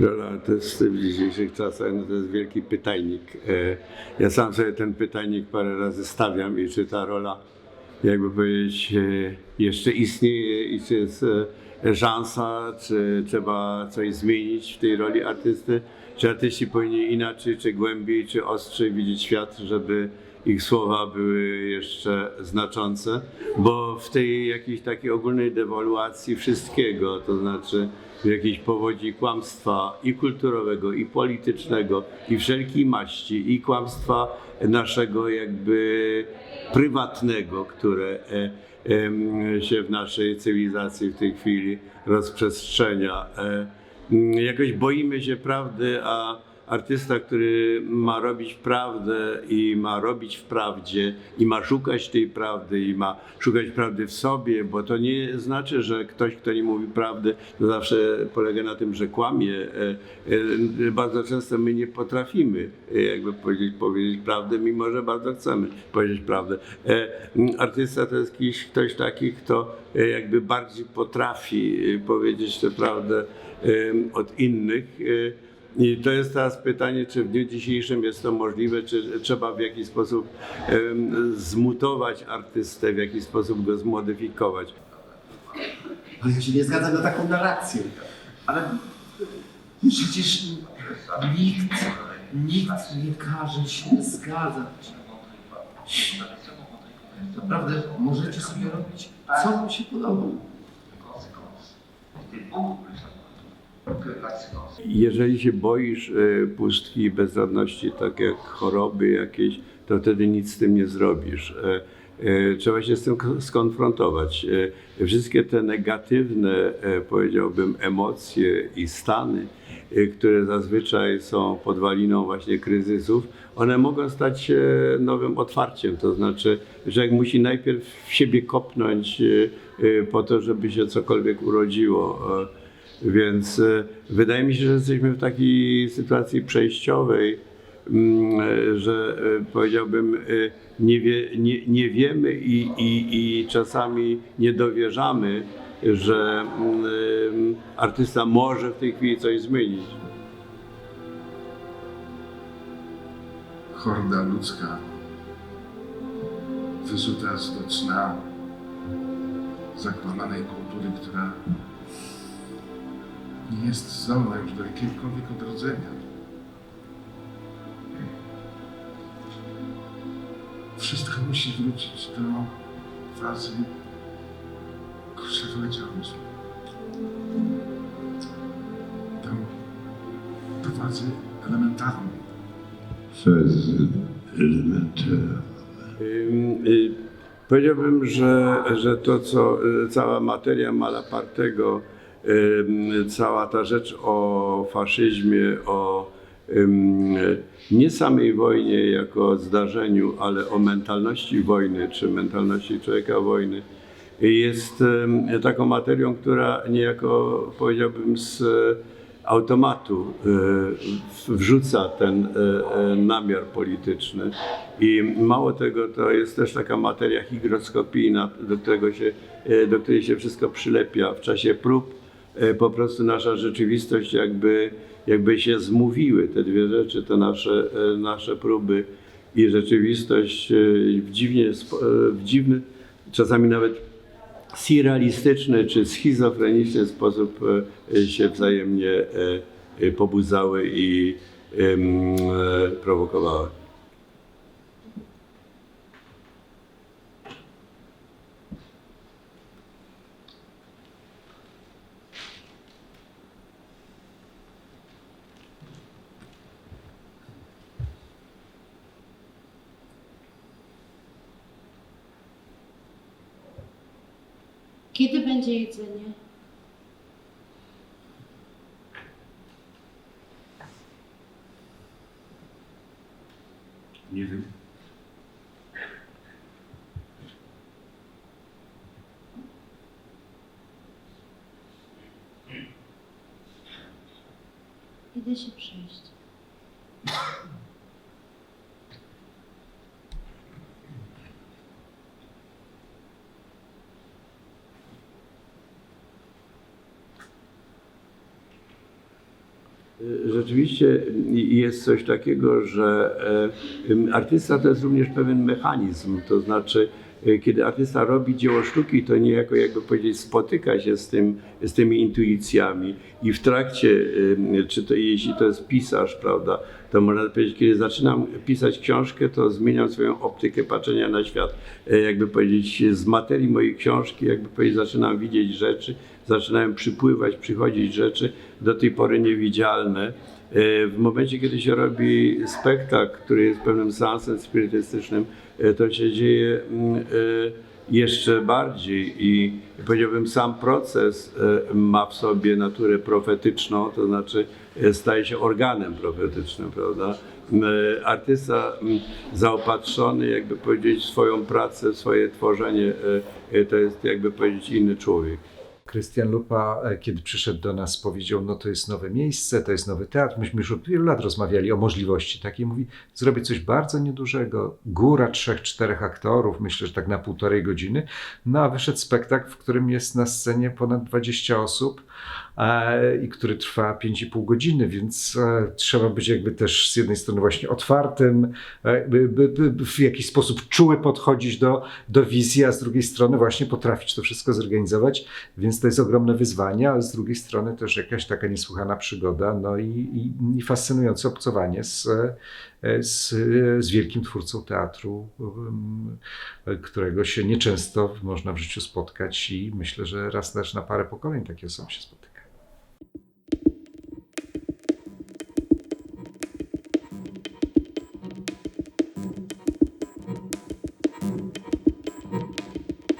Rola artysty w dzisiejszych czasach no to jest wielki pytajnik. E, Ja sam sobie ten pytajnik parę razy stawiam i czy ta rola, jakby powiedzieć, e, jeszcze istnieje i czy jest e, szansa, czy trzeba coś zmienić w tej roli artysty, czy artyści powinni inaczej, czy głębiej, czy ostrzej widzieć świat, żeby ich słowa były jeszcze znaczące, bo w tej jakiejś takiej ogólnej dewaluacji wszystkiego, to znaczy jakiejś powodzi kłamstwa i kulturowego, i politycznego, i wszelkiej maści, i kłamstwa naszego jakby prywatnego, które e, się w naszej cywilizacji w tej chwili rozprzestrzenia. E, Jakoś boimy się prawdy, a artysta, który ma robić prawdę i ma robić w prawdzie i ma szukać tej prawdy i ma szukać prawdy w sobie, bo to nie znaczy, że ktoś, kto nie mówi prawdy, to zawsze polega na tym, że kłamie. E, e, Bardzo często my nie potrafimy e, jakby powiedzieć, powiedzieć prawdę, mimo że bardzo chcemy powiedzieć prawdę. Artysta to jest ktoś taki, kto jakby bardziej potrafi powiedzieć tę prawdę od innych. I to jest teraz pytanie, czy w dniu dzisiejszym jest to możliwe, czy trzeba w jakiś sposób em, zmutować artystę, w jakiś sposób go zmodyfikować. Ale ja się nie zgadzam na taką narrację. Ale przecież nikt, nikt nie każe się zgadzać. Naprawdę możecie sobie robić, co wam się podoba. Jeżeli się boisz e, pustki i bezradności, tak jak choroby jakieś, to wtedy nic z tym nie zrobisz. E, e, Trzeba się z tym skonfrontować. Wszystkie te negatywne, powiedziałbym, emocje i stany, które zazwyczaj są podwaliną właśnie kryzysów, one mogą stać się nowym otwarciem. To znaczy, że jak musi najpierw w siebie kopnąć po to, żeby się cokolwiek urodziło. Więc e, wydaje mi się, że jesteśmy w takiej sytuacji przejściowej, mm, e, że e, powiedziałbym, nie, wie, nie, nie wiemy i, i, i czasami nie dowierzamy, że mm, artysta może w tej chwili coś zmienić. horda ludzka wyzuta z do zakłamanej kultury, która nie jest zdolna już do jakiegokolwiek odrodzenia. Wszystko musi wrócić do fazy kurczego działu. Do, do fazy elementarnej. fazy elementarne. Ym, y, Powiedziałbym, że, że to, co y, cała materia Malapartego, cała ta rzecz o faszyzmie, o nie samej wojnie jako zdarzeniu, ale o mentalności wojny, czy mentalności człowieka wojny, jest taką materią, która niejako powiedziałbym z automatu y, wrzuca ten y, y, namiar polityczny. I mało tego, to jest też taka materia hygroskopijna, do, którego się, do której się wszystko przylepia. W czasie prób po prostu nasza rzeczywistość jakby, jakby się zmówiły. Te dwie rzeczy, te nasze, y, nasze próby i rzeczywistość y, w, dziwnie, w dziwny, czasami nawet surrealistyczny czy schizofreniczny sposób e, się wzajemnie e, e, pobudzały i e, prowokowały. Kiedy będzie jedzenie? Nie wiem. Idę się przejść. Rzeczywiście jest coś takiego, że e, artysta to jest również pewien mechanizm, to znaczy e, kiedy artysta robi dzieło sztuki, to niejako jakby powiedzieć spotyka się z, tym, z tymi intuicjami. I w trakcie, e, czy to jeśli to jest pisarz, prawda, to można powiedzieć, kiedy zaczynam pisać książkę, to zmieniam swoją optykę patrzenia na świat, e, jakby powiedzieć z materii mojej książki, jakby powiedzieć zaczynam widzieć rzeczy, zaczynają przypływać, przychodzić rzeczy do tej pory niewidzialne. E, W momencie, kiedy się robi spektakl, który jest pewnym seansem spirytystycznym, e, to się dzieje mm, jeszcze bardziej i powiedziałbym sam proces ma w sobie naturę profetyczną, to znaczy staje się organem profetycznym, prawda? E, Artysta m, zaopatrzony, jakby powiedzieć, swoją pracę, swoje tworzenie, e, to jest jakby powiedzieć inny człowiek. Krystian Lupa, e, kiedy przyszedł do nas, powiedział: No, to jest nowe miejsce, to jest nowy teatr. Myśmy już od wielu lat rozmawiali o możliwości takiej. Mówi: Zrobię coś bardzo niedużego, góra trzech, czterech aktorów, myślę, że tak na półtorej godziny. No, a wyszedł spektakl, w którym jest na scenie ponad 20 osób i który trwa 5,5 godziny, więc e, trzeba być jakby też z jednej strony właśnie otwartym, e, by, by, by w jakiś sposób czuły podchodzić do, do wizji, a z drugiej strony właśnie potrafić to wszystko zorganizować, więc to jest ogromne wyzwanie, ale z drugiej strony też jakaś taka niesłychana przygoda, no i, i, i fascynujące obcowanie z, e, z, z wielkim twórcą teatru, em, którego się nieczęsto można w życiu spotkać i myślę, że raz też na parę pokoleń takie osoby się spotyka.